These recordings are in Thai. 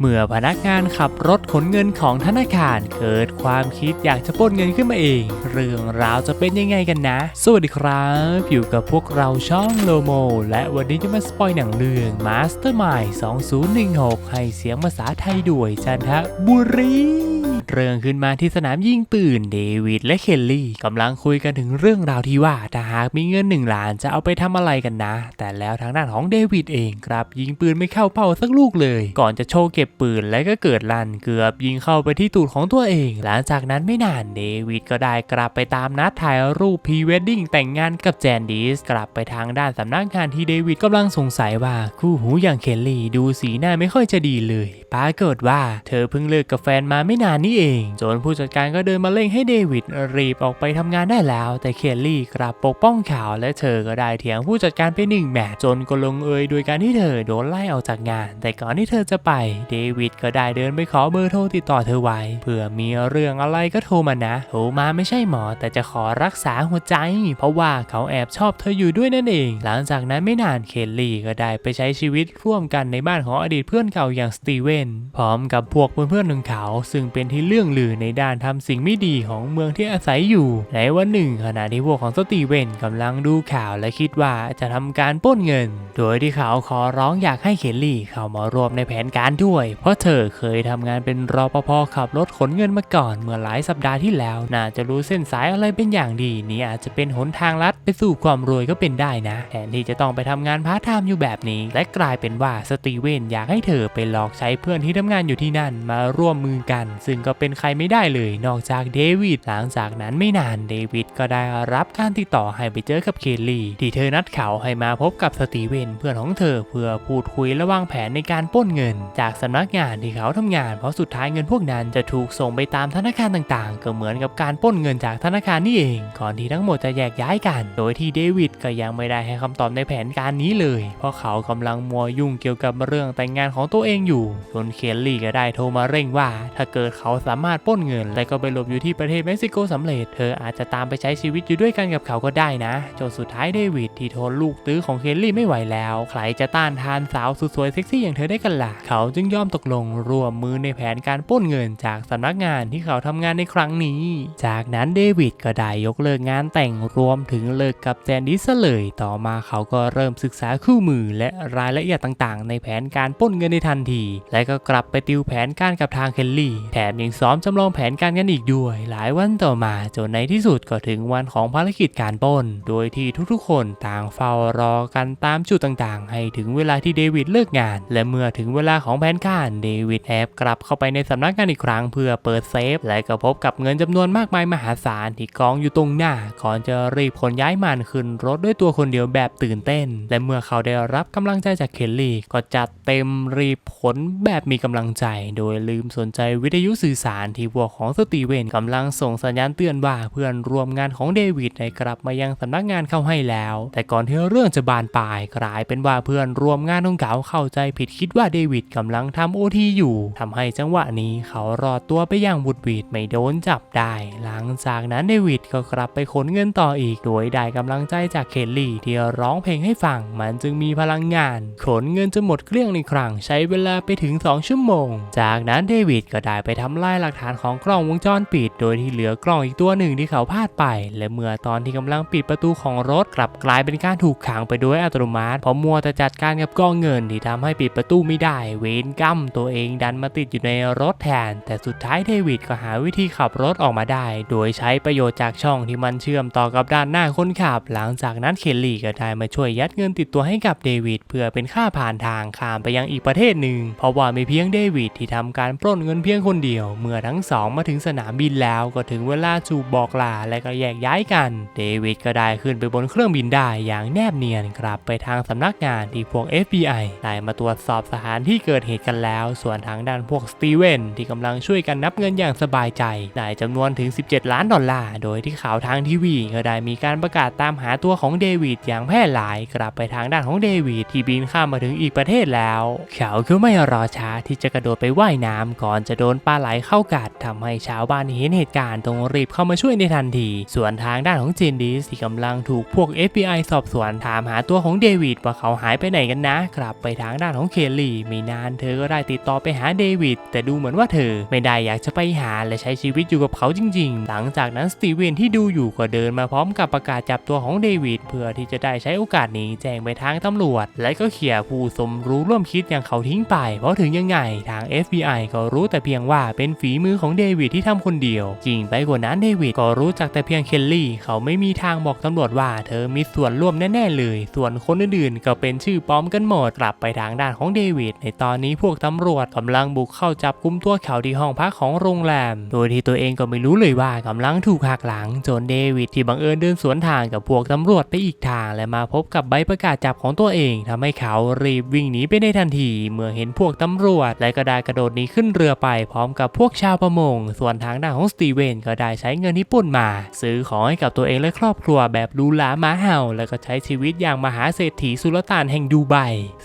เมื่อพนักงานขับรถขนเงินของธนาคาร เกิดความคิดอยากจะปล้นเงินขึ้นมาเอง เรื่องราวจะเป็นยังไงกันนะ สวัสดีครับอยู่กับพวกเราช่องโลโม และวันนี้จะมาสปอยหนังเรื่อง Mastermind 2016 ให้เสียงภาษาไทยด้วยจันทบุรี เรื่องขึ้นมาที่สนามยิงปืนเดวิดและเคลลี่กำลังคุยกันถึงเรื่องราวที่ว่าถ้าหากมีเงินหนึ่งล้านจะเอาไปทำอะไรกันนะ แต่แล้วทางด้านของเดวิดเองกลับยิงปืนไม่เข้าเป้าสักลูกเลย ก่อนจะโชว์เก็บปืนและก็เกิดลั่นเกือบยิงเข้าไปที่ตูดของตัวเอง หลังจากนั้นไม่นานเดวิดก็ได้กลับไปตามนัดถ่ายรูปพรีเวดดิ้งแต่งงานกับแจนดิสกลับไปทางด้านสำนักงานที่เดวิดกำลังสงสัยว่าคู่หูอย่างเคลลี่ดูสีหน้าไม่ค่อยจะดีเลยปรากฏว่าเธอเพิ่งเลิกกับแฟนมาไม่นานนี่เองจนผู้จัดการก็เดินมาเร่งให้เดวิดรีบออกไปทำงานได้แล้ว แต่เคลลี่กลับปกป้องข่าวและเธอก็ได้เถียงผู้จัดการไปหนึ่งแมตจนก็ลงเอยโดยการที่เธอโดนไล่ออกจากงาน แต่ก่อนที่เธอจะไปเดวิดก็ได้เดินไปขอเบอร์โทรติดต่อเธอไว้เผื่อมีเรื่องอะไรก็โทรมานะโทรมาไม่ใช่หมอ แต่จะขอรักษาหัวใจ เพราะว่าเขาแอบชอบเธออยู่ด้วยนั่นเอง หลังจากนั้นไม่นานเคลลี่ก็ได้ไปใช้ชีวิตร่วมกันในบ้านของอดีตเพื่อนเก่าอย่างสตีเวนพร้อมกับพวกเพื่อนๆของเขา ซึ่งเป็นที่เรื่องลือในด้านทำสิ่งไม่ดีของเมืองที่อาศัยอยู่ ในวันหนึ่ง ขณะที่พวกของสตีเวนกำลังดูข่าวและคิดว่าจะทำการปล้นเงิน โดยที่เขาขอร้องอยากให้เคลลี่เข้ามารวมในแผนการด้วย เพราะเธอเคยทำงานเป็นรปภขับรถขนเงินมาก่อนเมื่อหลายสัปดาห์ที่แล้ว น่าจะรู้เส้นสายอะไรเป็นอย่างดี นี่อาจจะเป็นหนทางลัดไปสู่ความรวยก็เป็นได้นะแทนที่จะต้องไปทำงานพาร์ทไทม์อยู่แบบนี้ และกลายเป็นว่าสตีเวนอยากให้เธอไปหลอกใช้เพื่อนที่ทำงานอยู่ที่นั่นมาร่วมมือกัน ซึ่งก็เป็นใครไม่ได้เลย นอกจากเดวิด หลังจากนั้นไม่นานเดวิดก็ได้รับการติดต่อให้ไปเจอกับเคลลี่ ที่เธอนัดเขาให้มาพบกับสตีเวนเพื่อนของเธอเพื่อพูดคุยและวางแผนในการป้นเงิน จากสำนักงานที่เขาทำงาน เพราะสุดท้ายเงินพวกนั้นจะถูกส่งไปตามธนาคารต่างๆ ก็เหมือนกับการป้นเงินจากธนาคารนี่เอง ก่อนที่ทั้งหมดจะแยกย้ายกัน โดยที่เดวิดก็ยังไม่ได้ให้คำตอบในแผนการนี้เลย เพราะเขากำลังมัวยุ่งเกี่ยวกับเรื่องแต่งงานของตัวเองอยู่จนเคลลี่ก็ได้โทรมาเร่งว่า ถ้าเกิดเขาสามารถป้นเงิน และก็ไปหลบอยู่ที่ประเทศเม็กซิโกสำเร็จ เธออาจจะตามไปใช้ชีวิตอยู่ด้วยกันกับเขาก็ได้นะจนสุดท้ายเดวิดที่ทนลูกตื้อของเคลลี่ไม่ไหวแล้ว ใครจะต้านทานสาวสุดสวยเซ็กซี่อย่างเธอได้กันล่ะ เขาจึงยอมตกลงร่วมมือในแผนการป้นเงินจากสำนักงานที่เขาทำงานในครั้งนี้ จากนั้นเดวิดก็ได้ยกเลิกงานแต่งรวมถึงเลิกกับแจนดิสเลย ต่อมาเขาก็เริ่มศึกษาคู่มือและรายละเอียดต่างๆ ในแผนการป้นเงินในทันที และก็กลับไปติวแผนการกับทางเคลลี่ แถมยังซ้อมจำลองแผนการกันอีกด้วย หลายวันต่อมาจนในที่สุดก็ถึงวันของภารกิจการปล้น โดยที่ทุกๆ คนต่างเฝ้ารอกันตามจุดต่างๆ ให้ถึงเวลาที่เดวิดเลิกงาน และเมื่อถึงเวลาของแผนการเดวิดแอบกลับเข้าไปในสำนักงานอีกครั้งเพื่อเปิดเซฟ และก็พบกับเงินจำนวนมากมายมหาศาลที่กองอยู่ตรงหน้าก่อนจะรีบขนย้ายมันขึ้นรถด้วยตัวคนเดียวแบบตื่นเต้น และเมื่อเขาได้รับกำลังใจจากเคลลี่ก็จัดเต็มรีบขนแบบมีกำลังใจ โดยลืมสนใจวิทยุสื่อสารที่พวกของสตีเวนกำลังส่งสัญญาณเตือนว่าเพื่อนร่วมงานของเดวิดได้กลับมายังสำนักงานเข้าให้แล้ว แต่ก่อนที่เรื่องจะบานปลายกลายเป็นว่าเพื่อนร่วมงานของเขาเข้าใจผิดคิดว่าเดวิดกำลังทำโอทีอยู่ทำให้จังหวะนี้เขารอดตัวไปอย่างบุดวิดไม่โดนจับได้ หลังจากนั้นเดวิดก็กลับไปขนเงินต่ออีกโดยได้กำลังใจจากเคลลี่ที่ร้องเพลงให้ฟังมันจึงมีพลังงานขนเงินจนหมดเกลี้ยงในครั้งใช้เวลาไปถึง 2 ชั่วโมง จากนั้นเดวิดก็ได้ไปทำลายหลักฐานของกล้องวงจรปิด โดยที่เหลือกล้องอีกตัวหนึ่งที่เขาพลาดไป และเมื่อตอนที่กำลังปิดประตูของรถกลับกลายเป็นการถูกขังไปโดยอัตโนมัติเพราะมัวแต่จัดการกับกล้องเงินที่ทำให้ปิดประตูไม่ได้ เวนกรรมตัวเองดันมาติดอยู่ในรถแทน แต่สุดท้ายเดวิดก็หาวิธีขับรถออกมาได้ โดยใช้ประโยชน์จากช่องที่มันเชื่อมต่อกับด้านหน้าคนขับ หลังจากนั้นเคลลี่ก็ได้มาช่วยยัดเงินติดตัวให้กับเดวิดเพื่อเป็นค่าผ่านทางข้ามไปยังอีกประเทศหนึ่งเพราะว่ามีเพียงเดวิดที่ทำการปล้นเงินเพียงคนเดียวเมื่อทั้งสองมาถึงสนามบินแล้วก็ถึงเวลาจูบบอกลาและก็แยกย้ายกัน เดวิดก็ได้ขึ้นไปบนเครื่องบินได้อย่างแนบเนียนกลับไปทางสำนักงานที่พวก FBI ได้มาตรวจสอบสถานที่เกิดเหตุกันแล้ว ส่วนทางด้านพวกสตีเวนที่กำลังช่วยกันนับเงินอย่างสบายใจได้จำนวนถึง 17 ล้านดอลลาร์โดยที่ข่าวทางทีวีก็ได้มีการประกาศตามหาตัวของเดวิดอย่างแพร่หลายกลับไปทางด้านของเดวิดที่บินข้ามมาถึงอีกประเทศแล้ว เขาก็ไม่รอช้าที่จะกระโดดไปว่ายน้ำก่อนจะโดนปลาไหลเข้ากัดทำให้ชาวบ้านเห็นเหตุการณ์ต้องรีบเข้ามาช่วยในทันที ส่วนทางด้านของเจนดิสที่กำลังถูกพวก FBI สอบสวนถามหาตัวของเดวิดว่าเขาหายไปไหนกันนะ กลับไปทางด้านของเคลลี่ไม่นานเธอก็ได้ติดต่อไปหาเดวิดแต่ดูเหมือนว่าเธอไม่ได้อยากจะไปหาและใช้ชีวิตอยู่กับเขาจริง ๆ หลังจากนั้นสตีเวนที่ดูอยู่ก็เดินมาพร้อมกับประกาศจับตัวของเดวิดเพื่อที่จะได้ใช้โอกาสนี้แจ้งไปทางตำรวจ และก็เขี่ยผู้สมรู้ร่วมคิดอย่างเขาทิ้งไป เพราะถึงยังไงทาง FBI ก็รู้แต่เพียงว่าเป็นฝีมือของเดวิดที่ทำคนเดียว จริงไปกว่านั้นเดวิดก็รู้จักแต่เพียงเคลลี่ เขาไม่มีทางบอกตำรวจว่าเธอมีส่วนร่วมแน่ๆเลย ส่วนคนอื่นๆก็เป็นชื่อปลอมกันหมดกลับไปทางด้านของเดวิดในตอนนี้พวกตำรวจกำลังบุกเข้าจับกุมตัวเขาที่ห้องพักของโรงแรม โดยที่ตัวเองก็ไม่รู้เลยว่ากำลังถูกหักหลังจนเดวิดที่บังเอิญเดินสวนทางกับพวกตำรวจไปอีกทาง และมาพบกับใบประกาศจับของตัวเองทำให้เขารีบวิ่งหนีไปในทันที เมื่อเห็นพวกตำรวจและก็ได้กระโดดหนีขึ้นเรือไปพร้อมกับพวกวกชาวประมง ส่วนทางด้านของสตีเวนก็ได้ใช้เงินที่ปล้นมา ซื้อของให้กับตัวเองและครอบครัวแบบหรูหราหมาเห่า แล้วก็ใช้ชีวิตอย่างมหาเศรษฐีสุลต่านแห่งดูไบ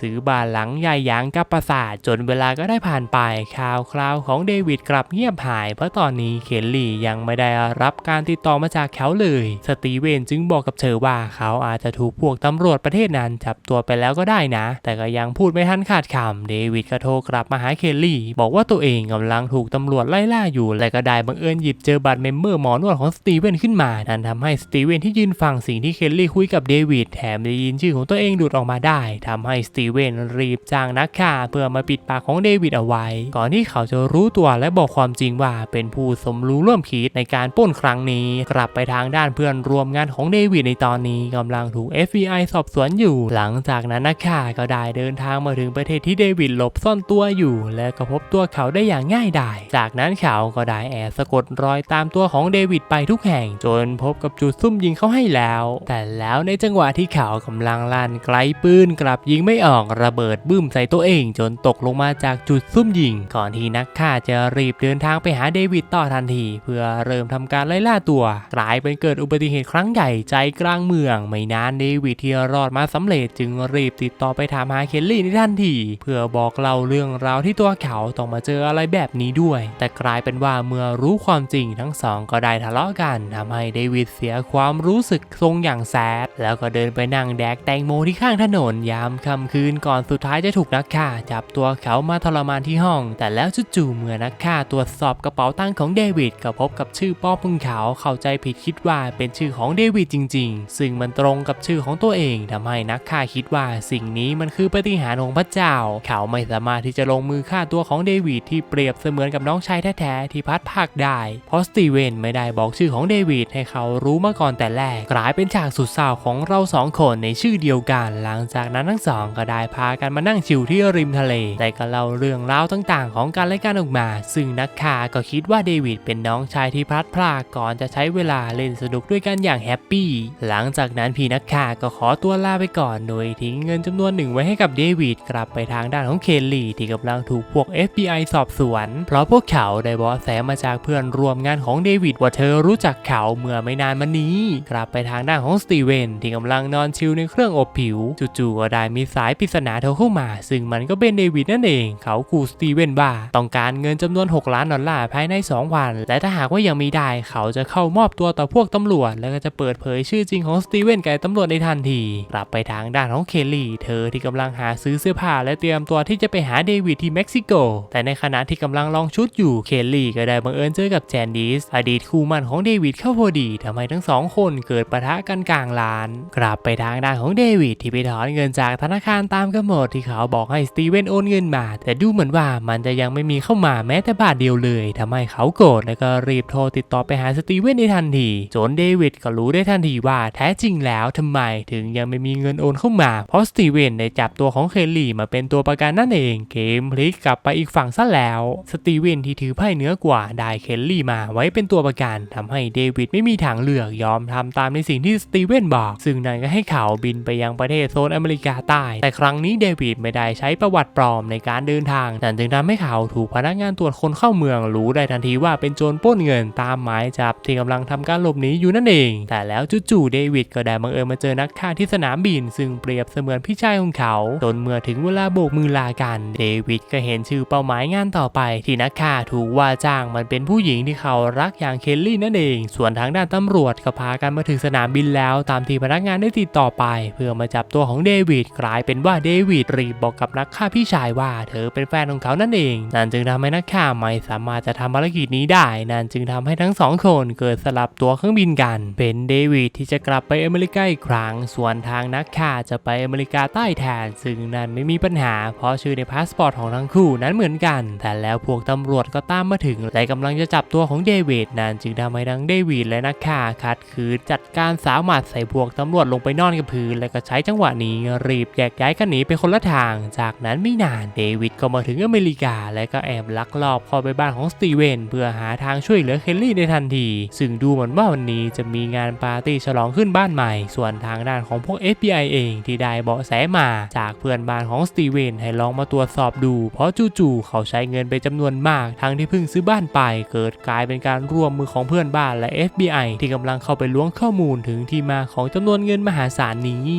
ซื้อบ้านหลังใหญ่ยางกับปราสาทจนเวลาก็ได้ผ่านไปข่าวคราวของเดวิดกลับเงียบหาย เพราะตอนนี้เคลลี่ยังไม่ได้รับการติดต่อมาจากเขาเลย สตีเวนจึงบอกกับเธอว่าเขาอาจจะถูกพวกตำรวจประเทศนั้นจับตัวไปแล้วก็ได้นะ แต่ก็ยังพูดไม่ทันขาดคำเดวิดก็โทรกลับมาหาเคลลี่ บอกว่าตัวเองกำลังถูกตำำรวจไล่ล่าอยู่และก็ได้บังเอิญหยิบเจอบัตรเมมเบอร์หมอนวดของสตีเวนขึ้นมา นั่นทำให้สตีเวนที่ยืนฟังสิ่งที่เคลลี่คุยกับเดวิดแถมได้ยินชื่อของตัวเองหลุดออกมาได้ทำให้สตีเวนรีบจ้างนักฆ่าเพื่อมาปิดปากของเดวิดเอาไว้ ก่อนที่เขาจะรู้ตัวและบอกความจริงว่าเป็นผู้สมรู้ร่วมคิดในการป้นครั้งนี้ กลับไปทางด้านเพื่อนรวมงานของเดวิดในตอนนี้กำลังถูก FBI สอบสวนอยู่ หลังจากนั้นนักฆ่าก็ได้เดินทางมาถึงประเทศที่เดวิดหลบซ่อนตัวอยู่ และก็พบตัวเขาได้อย่างง่ายดายจากนั้นเขาก็ได้แอบสะกดรอยตามตัวของเดวิดไปทุกแห่งจนพบกับจุดซุ่มยิงเขาให้แล้ว แต่แล้วในจังหวะที่เขากำลังลั่นไกลปืนกลับยิงไม่ออกระเบิดบึ้มใส่ตัวเองจนตกลงมาจากจุดซุ่มยิง ก่อนที่นักฆ่าจะรีบเดินทางไปหาเดวิดต่อทันที เพื่อเริ่มทำการไล่ล่าตัว กลายเป็นเกิดอุบัติเหตุครั้งใหญ่ใจกลางเมือง ไม่นานเดวิดที่รอดมาสำเร็จจึงรีบติดต่อไปถามหาเคลลี่ในทันที เพื่อบอกเล่าเรื่องราวที่ตัวเขาต้องมาเจออะไรแบบนี้ด้วยแต่กลายเป็นว่าเมื่อรู้ความจริงทั้งสองก็ได้ทะเลาะกันทำให้เดวิดเสียความรู้สึกทรงอย่างแซดแล้วก็เดินไปนั่งแดกแตงโมที่ข้างถนนยามค่ำคืนก่อนสุดท้ายจะถูกนักฆ่าจับตัวเขามาทรมานที่ห้อง แต่แล้วจู่ๆเมื่อนักฆ่าตรวจสอบกระเป๋าตังค์ของเดวิดก็พบกับชื่อป้อพึ่งเขาเข้าใจผิดคิดว่าเป็นชื่อของเดวิดจริง ๆ ซึ่งมันตรงกับชื่อของตัวเองทำให้นักฆ่าคิดว่าสิ่งนี้มันคือปฏิหารของพระเจ้า เขาไม่สามารถที่จะลงมือฆ่าตัวของเดวิดที่เปรียบเสมือนกับน้องชายแท้ๆที่พัดภาคได้ เพราะสตีเวนไม่ได้บอกชื่อของเดวิดให้เขารู้มาก่อนแต่แรก กลายเป็นฉากสุดเศร้าของเราสองคนในชื่อเดียวกัน หลังจากนั้นทั้งสองก็ได้พากันมานั่งชิลที่ริมทะเล แต่ก็เล่าเรื่องราวต่างๆ ของกันและกันออกมา ซึ่งนักข่าก็คิดว่าเดวิดเป็นน้องชายที่พลัดพรากก่อนจะใช้เวลาเล่นสนุกด้วยกันอย่างแฮปปี้หลังจากนั้นพี่นักข่าก็ขอตัวลาไปก่อนโดยทิ้งเงินจำนวนหนึ่งไว้ให้กับเดวิดกลับไปทางด้านของเคลลี่ที่กำลังถูกพวก FBI สอบสวนเพราะพวกเขาได้เบาะแสมาจากเพื่อนร่วมงานของเดวิดว่าเธอรู้จักเขาเมื่อไม่นานมานี้ กลับไปทางด้านของสตีเวนที่กำลังนอนชิลในเครื่องอบผิว จู่ๆก็ได้มีสายปริศนาโทรเข้ามา ซึ่งมันก็เป็นเดวิดนั่นเอง เขาขู่สตีเวนว่าต้องการเงินจำนวน 6 ล้านดอลลาร์ภายใน 2 วัน และถ้าหากว่ายังไม่ได้ เขาจะเข้ามอบตัวต่อพวกตำรวจ แล้วก็จะเปิดเผยชื่อจริงของสตีเวนแกับตำรวจในทันที กลับไปทางด้านของเคลลี่ เธอที่กำลังหาซื้อเสื้อผ้าและเตรียมตัวที่จะไปหาเดวิดที่เม็กซิโก แต่ในขณะที่กำลังลองชุดอยู่ เคลลี่ก็ได้บังเอิญเจอกับแจนดิส อดีตคู่หมั่นของเดวิดเข้าพอดีทำให้ทั้งสองคนเกิดปะทะกันกลางลาน กลับไปทางด้านของเดวิดที่ไปถอนเงินจากธนาคารตามกำหนดที่เขาบอกให้สตีเวนโอนเงินมา แต่ดูเหมือนว่ามันจะยังไม่มีเข้ามาแม้แต่บาทเดียวเลยทำให้เขาโกรธและก็รีบโทรติดต่อไปหาสตีเวนในทันทีจนเดวิดก็รู้ได้ทันทีว่าแท้จริงแล้วทำไมถึงยังไม่มีเงินโอนเข้ามา เพราะสตีเวนได้จับตัวของเคลลี่มาเป็นตัวประกันนั่นเอง เกมพลิกกลับไปอีกฝั่งซะแล้ว สตีเวนที่ถือไพ่เหนือกว่าได้เคลลี่มาไว้เป็นตัวประกันทำให้เดวิดไม่มีทางเลือกยอมทำตามในสิ่งที่สตีเวนบอก ซึ่งนั่นก็ให้เขาบินไปยังประเทศโซนอเมริกาใต้ แต่ครั้งนี้เดวิดไม่ได้ใช้ประวัติปลอมในการเดินทางนั่นจึงทำให้เขาถูกพนักงานตรวจคนเข้าเมืองรู้ได้ทันทีว่าเป็นโจรปล้นเงินตามหมายจับที่กำลังทำการหลบหนีอยู่นั่นเอง แต่แล้วจู่ๆเดวิดก็ได้บังเอิญมาเจอนักฆ่าที่สนามบิน ซึ่งเปรียบเสมือนพี่ชายของเขาจนเมื่อถึงเวลาโบกมือลากัน เดวิดก็เห็นชื่อเป้าหมายงานต่อไปที่นักฆ่าาถูกว่าจ้างมันเป็นผู้หญิงที่เขารักอย่างเคลลี่นั่นเอง ส่วนทางด้านตำรวจก็พากันมาถึงสนามบินแล้ว ตามที่พนักงานได้ติดต่อไป เพื่อมาจับตัวของเดวิดกลายเป็นว่าเดวิดรีบบอกกับนักฆ่าพี่ชายว่าเธอเป็นแฟนของเขานั่นเอง นั่นจึงทำให้นักฆ่าไม่สามารถจะทำภารกิจนี้ได้ นั่นจึงทำให้ทั้งสองคนเกิดสลับตัวเครื่องบินกัน เป็นเดวิดที่จะกลับไปอเมริกาอีกครั้ง ส่วนทางนักฆ่าจะไปอเมริกาใต้แทน ซึ่งนั่นไม่มีปัญหา เพราะชื่อในพาสปอร์ตของทั้งคู่นั้นเหมือนกัน แต่แล้วพวกตำรวจวจก็ตามมาถึง และกำลังจะจับตัวของเดวิดนั่นจึงทำให้ทั้งเดวิดและนักฆ่าขัดขืนจัดการสาวหมัดใส่พวกตำรวจลงไปนอนกับพื้น และก็ใช้จังหวะนี้รีบแยกย้ายกันหนีไปคนละทาง จากนั้นไม่นานเดวิดก็มาถึงอเมริกา และก็แอบลักลอบเข้าไปบ้านของสตีเวนเพื่อหาทางช่วยเหลือเคลลี่ในทันที ซึ่งดูเหมือนว่าวันนี้จะมีงานปาร์ตี้ฉลองขึ้นบ้านใหม่ ส่วนทางด้านของพวก FBI เองที่ได้เบาะแสมาจากเพื่อนบ้านของสตีเวนให้ลองมาตรวจสอบดู เพราะจู่ๆเขาใช้เงินไปจำนวนมากทั้งที่เพิ่งซื้อบ้านไป เกิดกลายเป็นการร่วมมือของเพื่อนบ้านและ FBI ที่กำลังเข้าไปล้วงข้อมูลถึงที่มาของจำนวนเงินมหาศาลนี้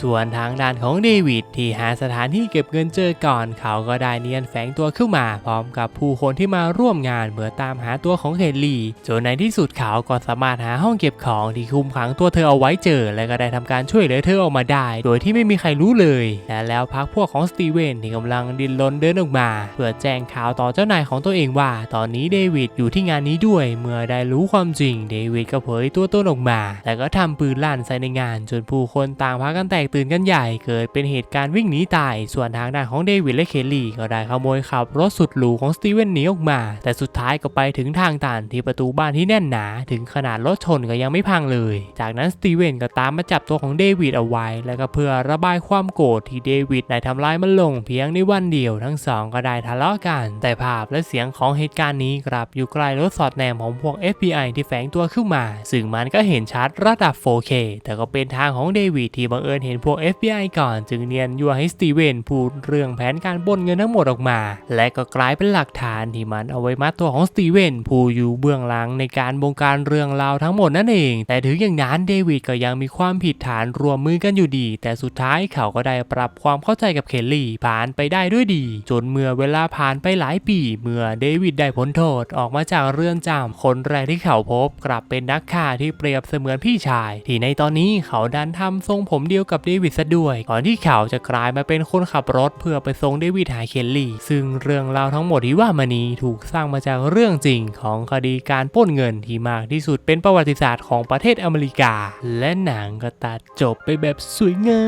ส่วนทางด้านของเดวิดที่หาสถานที่เก็บเงินเจอก่อน เขาก็ได้เนียนแฝงตัวขึ้นมาพร้อมกับผู้คนที่มาร่วมงานเพื่อตามหาตัวของเคลลี่จนในที่สุดเขาก็สามารถหาห้องเก็บของที่คุมขังตัวเธอเอาไว้เจอ และก็ได้ทำการช่วยเหลือเธอออกมาได้ โดยที่ไม่มีใครรู้เลยและแล้วพักพวกของสตีเวนที่กำลังดิ้นรนเดินออกมา เพื่อแจ้งข่าวต่อเจ้านายของตัตัวเองว่าตอนนี้เดวิดอยู่ที่งานนี้ด้วย เมื่อได้รู้ความจริง เดวิดก็เผยตัวตนออกมา แต่ก็ทำปืนลั่นใส่ในงาน จนผู้คนต่างพากันแตกตื่นกันใหญ่ เกิดเป็นเหตุการณ์วิ่งหนีตาย ส่วนทางด้านของเดวิดและเคลลี่ก็ได้ขโมยขับรถสุดหรูของสตีเวนหนีออกมา แต่สุดท้ายก็ไปถึงทางตันที่ประตูบ้านที่แน่นหนา ถึงขนาดรถชนก็ยังไม่พังเลย จากนั้นสตีเวนก็ตามมาจับตัวของเดวิดเอาไว้ แล้วก็เพื่อระบายความโกรธที่เดวิดได้ทำร้ายมันลง เพียงในวันเดียวทั้งสองก็ได้ทะเลาะกัน แต่ภาพและเสียงของเหตุการณ์นี้กลับอยู่ใกล้รถสอดแนมของพวก FBI ที่แฝงตัวขึ้นมา ซึ่งมันก็เห็นชัดระดับ 4K แต่ก็เป็นทางของเดวิดที่บังเอิญเห็นพวก FBI ก่อน จึงเนียนยัวให้สตีเวนพูดเรื่องแผนการปล้นเงินทั้งหมดออกมา และก็กลายเป็นหลักฐานที่มันเอาไว้มัดตัวของสตีเวนผู้อยู่เบื้องหลังในการบงการเรื่องราวทั้งหมดนั่นเอง แต่ถึงอย่างนั้นเดวิดก็ยังมีความผิดฐานรวมมือกันอยู่ดี แต่สุดท้ายเขาก็ได้ปรับความเข้าใจกับเคลลี่ผ่านไปได้ด้วยดี จนเมื่อเวลาผ่านไปหลายปีเมื่อเดวิดได้พ้นโทษออกมาจากเรือนจำคนแรกที่เขาพบกลับเป็นนักฆ่าที่เปรียบเสมือนพี่ชาย ที่ในตอนนี้เขาดันทำทรงผมเดียวกับเดวิดซะด้วย ก่อนที่เขาจะกลายมาเป็นคนขับรถเพื่อไปส่งเดวิดหาเคลลี่ ซึ่งเรื่องราวทั้งหมดที่ว่ามานี้ถูกสร้างมาจากเรื่องจริงของคดีการปล้นเงินที่มากที่สุดเป็นประวัติศาสตร์ของประเทศอเมริกา และหนังก็ตัดจบไปแบบสวยงา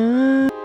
ม